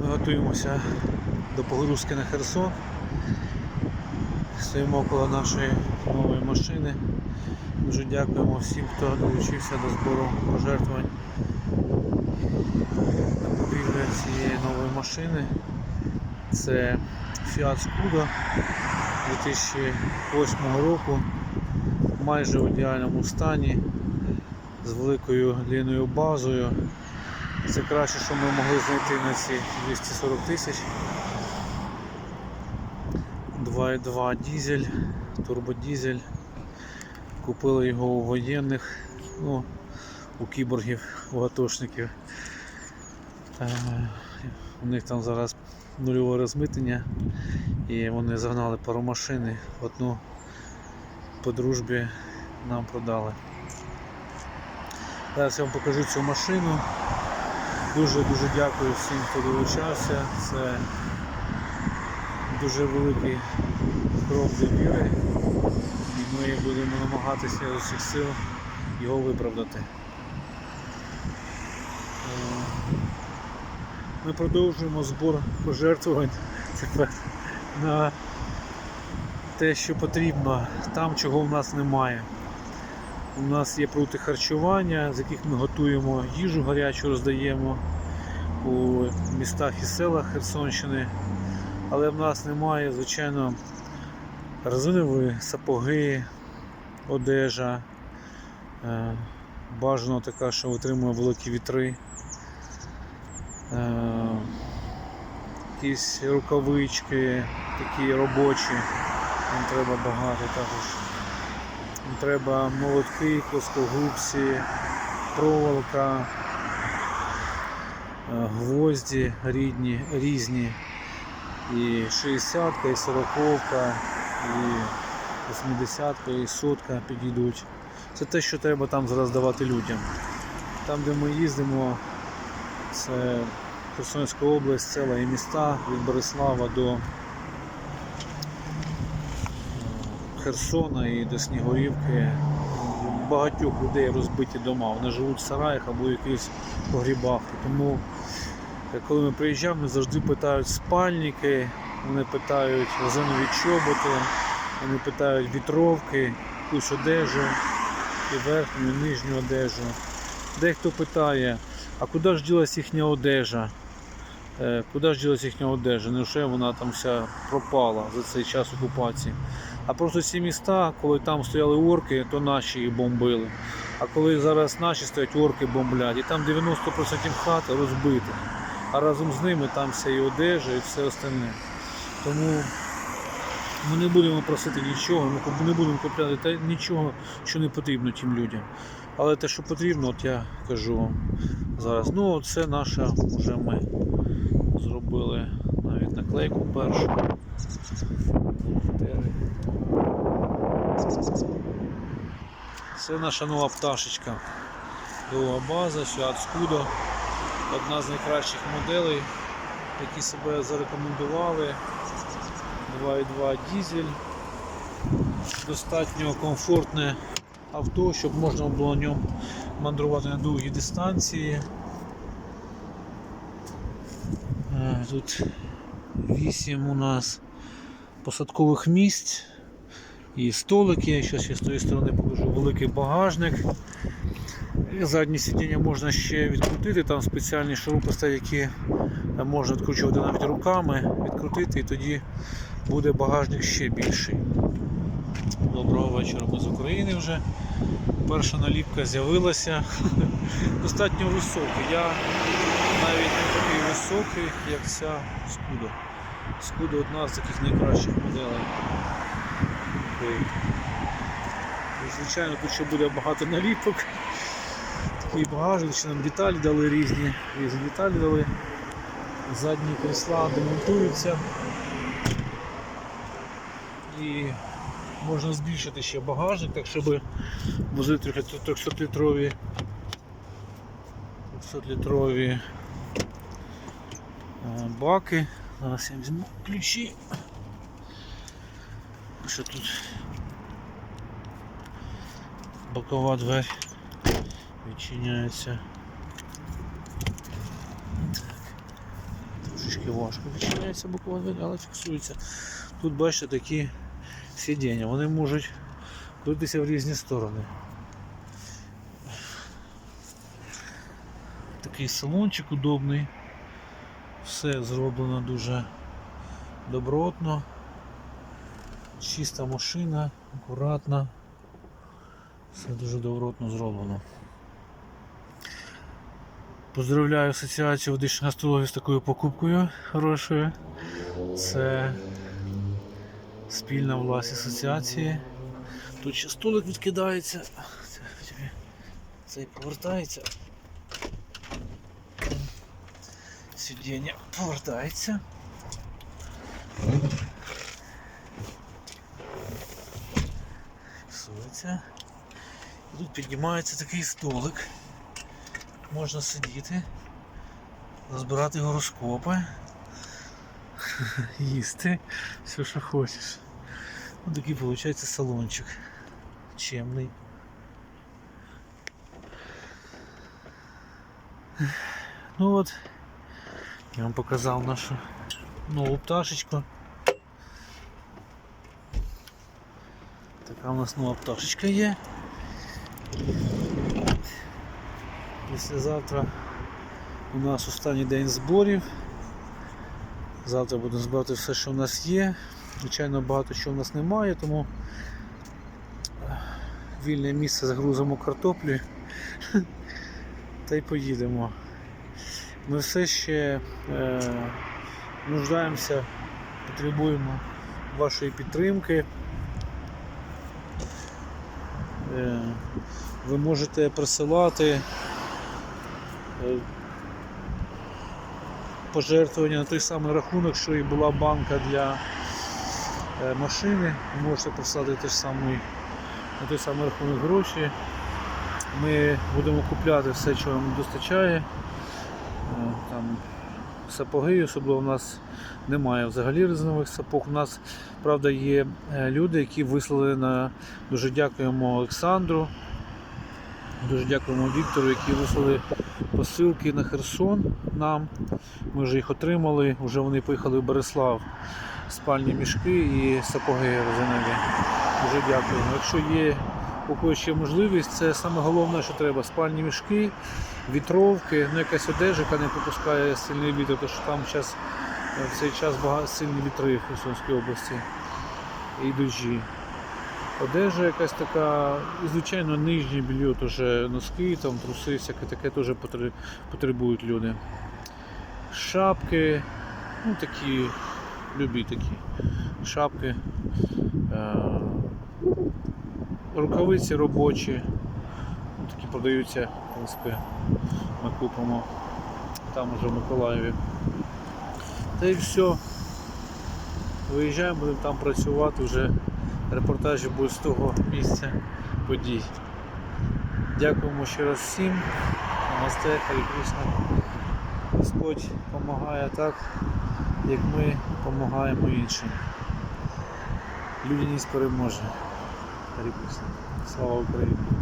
Ми готуємося до погрузки на Херсон. Стоїмо коло нашої нової машини. Дуже дякуємо всім, хто долучився до збору пожертвувань на купівлю цієї нової машини. Це Fiat Scudo 2008 року, майже в ідеальному стані, з великою ліною базою. Це краще, що ми могли знайти на ці 240 тисяч. 2.2 дізель, турбодізель. Купили його у воєнних, ну, у кіборгів, у атошників. Е, У них там зараз нульове розмитнення і вони загнали пару машини, одну по дружбі нам продали. Зараз я вам покажу цю машину. Дуже-дуже дякую всім, хто долучався. Це дуже великий крок для віри. І ми будемо намагатися з усіх сил його виправдати. Е, Ми продовжуємо збор пожертвувань тепер на те, що потрібно, там, чого в нас немає. У нас є продукти харчування, з яких ми готуємо їжу гарячу, роздаємо у містах і селах Херсонщини. Але в нас немає, звичайно, резинові сапоги, одежа. Е, Бажано така, що витримує великі вітри. Е, Якісь рукавички такі робочі. Нам треба багато також. Треба молотки, плоскогубці, проволока, е, гвозді рідні, різні. І 60-ка, і 40-ка, і 80-ка, і сотка підійдуть. Це те, що треба там зараз давати людям. Там, де ми їздимо, це Херсонська область, села і міста від Борислава до е, Херсона і до Снігурівки. Багатьох людей розбиті дома. Вони живуть в сараях або в якихось погрібах. Тому е, коли ми приїжджаємо, завжди питають спальники, вони питають резинові чоботи, вони питають вітровки, якусь одежу, і верхню, і нижню одежу. Дехто питає, а куди ж ділась їхня одежа? Е, Куди ж ділась їхня одежа? Невже вона там вся пропала за цей час окупації? А просто ці міста, коли там стояли орки, то наші їх бомбили. А коли зараз наші стоять, орки бомблять, і там 90% хат розбитих. А разом з ними там вся і одежа, і все остальне. Тому ми не будемо просити нічого, ми не будемо купляти нічого, що не потрібно тим людям. Але те, що потрібно, от я кажу вам зараз. Ну, це наша вже ми зробили навіть наклейку першу. Це наша нова пташечка. Нова база, Fiat Scudo. Одна з найкращих моделей, які себе зарекомендували. 2.2 дізель. Достатньо комфортне авто, щоб можна було на ньому мандрувати на довгі дистанції. Е, Тут 8 у нас посадкових місць і столики. Зараз я з тої сторони покажу великий багажник. Заднє сидіння можна ще відкрутити, там спеціальні шурупи стоять, які можна відкручувати навіть руками, відкрутити і тоді буде багажник ще більший. Доброго вечора, ми з України вже. Перша наліпка з'явилася. Достатньо високий. Я навіть не такий високий, як ця Скудо. Скудо одна з таких найкращих моделей. Звичайно, тут ще буде багато наліпок. Такий багажник, нам деталі дали різні, різні деталі дали. Задні крісла демонтуються. І можна збільшити ще багажник, так щоб возити 300-літрові 300-літрові е, баки. Зараз я візьму ключі. Що тут бокова двері відчиняється. трошки важко відчиняється бокова двері, але фіксується. Тут бачите такі сидіння, вони можуть крутитися в різні сторони. Такий салончик удобний. Все зроблено дуже добротно. Чиста машина, акуратна. Все дуже добротно зроблено. Поздравляю асоціацію водичних астрологів з такою покупкою хорошою. Це спільна власність асоціації. Тут ще столик відкидається. Це- Цей повертається. Сидіння повертається. Фіксується. І Тут піднімається такий столик. Можна сидіти, розбирати гороскопи, їсти, все, що хочеш. Ось такий виходить салончик. Чемний. Ну от, я вам показав нашу нову пташечку. Така у нас нова пташечка є. Післязавтра у нас останній день зборів. Завтра будемо збирати все, що в нас є. Звичайно, багато що в нас немає, тому е, вільне місце загрузимо картоплі та й поїдемо. Ми все ще е, нуждаємося, потребуємо вашої підтримки. Е, ви можете присилати е, пожертвування на той самий рахунок, що і була банка для е, машини. Можете самий, на той самий рахунок гроші. Ми будемо купляти все, що нам достачає. Е, Там сапоги, особливо у нас немає взагалі резинових сапог. У нас, правда, є е, люди, які вислали на дуже дякуємо Олександру. Дуже дякуємо Віктору, які вислали посилки на Херсон нам. Ми вже їх отримали, вже вони поїхали в Береслав. Спальні мішки і сапоги резинові. Дуже дякуємо. Якщо є у когось ще можливість, це саме головне, що треба. Спальні мішки, вітровки, ну якась одежа, яка не пропускає сильний вітер, тому що там зараз в цей час багато сильні вітри в Херсонській області і дощі. Одежа якась така, і звичайно нижнє белье, теж носки, там, труси, всяке таке теж потребують люди. Шапки, ну такі, любі такі шапки, е, рукавиці робочі, ну, такі продаються, в принципі, ми купимо там уже в Миколаєві. Та й все. Виїжджаємо, будемо там працювати вже репортажі будуть з того місця подій. Дякуємо ще раз всім. Намасте, Кришна. Господь допомагає так, як ми допомагаємо іншим. Людяність переможе. Кришна. Слава Україні!